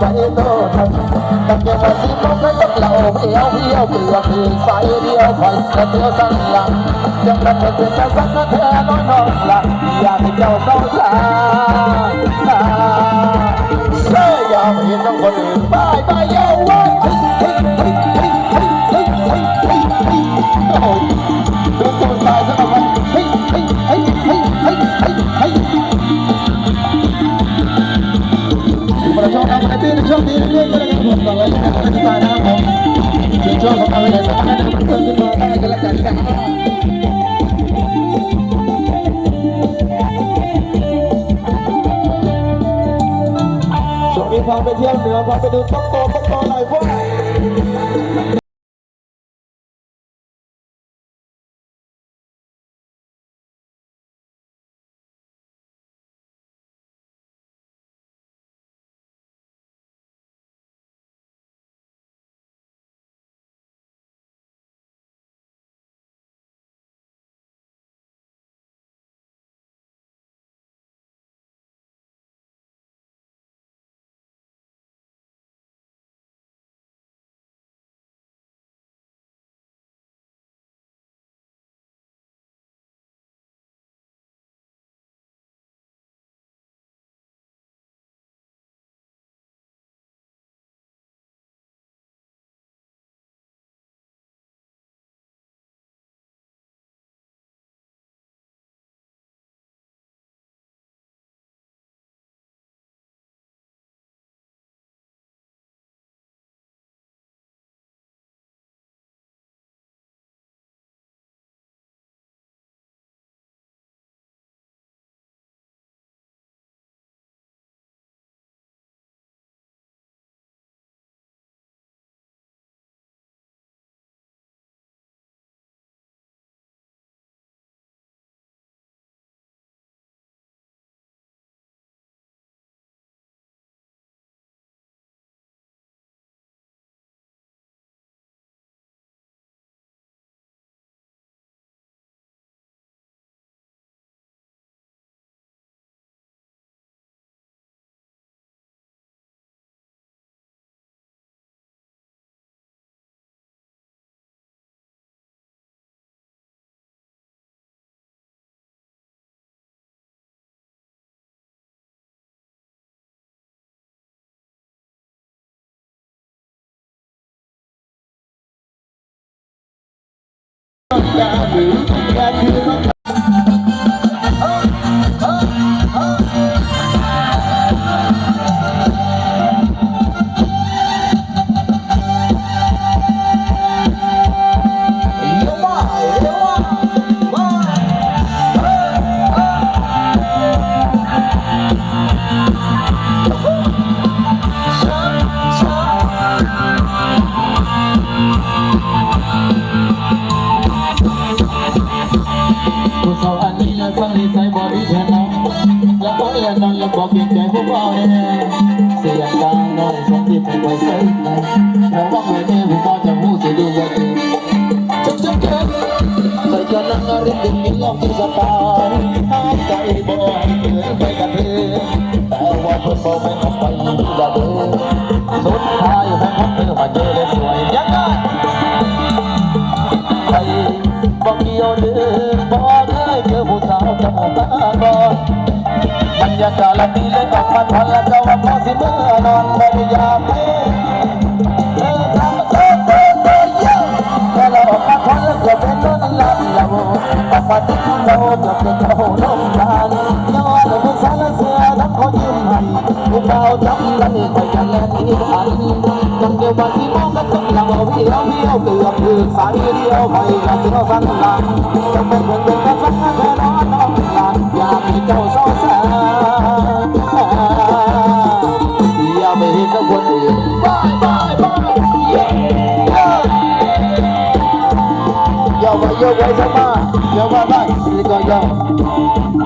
ใหญ่โตตักเกี่ยวไปที่มองนั้นตักเหล่าเหี่ยวเหี่ยวเกลือคืสายเดียวคอยกระเตือสั่งหลังยังรักเธอเป็นสักนเธอน้อยน้องหลังอยากให้เจ้าต้างสา Yo te diré que la que me gustaba y la que me paraba. Y yo no sabía que la que me gustaba y la que me paraba. Sorry พาไปเที่ยวเหนือพาไปดูต้องโตต้องโตหน่อยพวก Tá bom. चांगली साहेबारी घेणार लपवल्या चांगलं बॉबी काय हुबावणे सिया चांगणार संधी पण बसत नाही नवामध्ये हुबाचा मूस दुगत चुप चुप खेळ सरकार नंगार दिल्ली लवकर जातात आता एक बॉय खेळ काय का ते แต่ว่าคนบอกไม่ต้องไปดูดับสุดท้ายให้ผมเป็นมาเจอเลย บรรยากาศดีเลยกับมันพันละเจ้าว่าพอสิเมื่อนอนบ่ได้อยากไปเธอทำเธอเธอเธอเยอะแค่เราออกมาพันล้วเกือบเป็นต้นลำเราออกมาที่เราเกือบเป็นเขาลงทานย้อนเราเป็นสารเสือทั้งเขายิ้มให้ผู้เบาจำเลยคอยจะแล่นอีกอันยังเดียวบางที่มองก็ต้องเราเพียวเพียวเกือบคือสายเดียวไปกับเที่ยวสั้นหลังจะเป็น เจ้าเศร้าสาอย่าไปเห็นกับคนอื่นบายบายบายเย้ยาวไปยาวไปสักมาเยาวไปไปสิก่อนยาว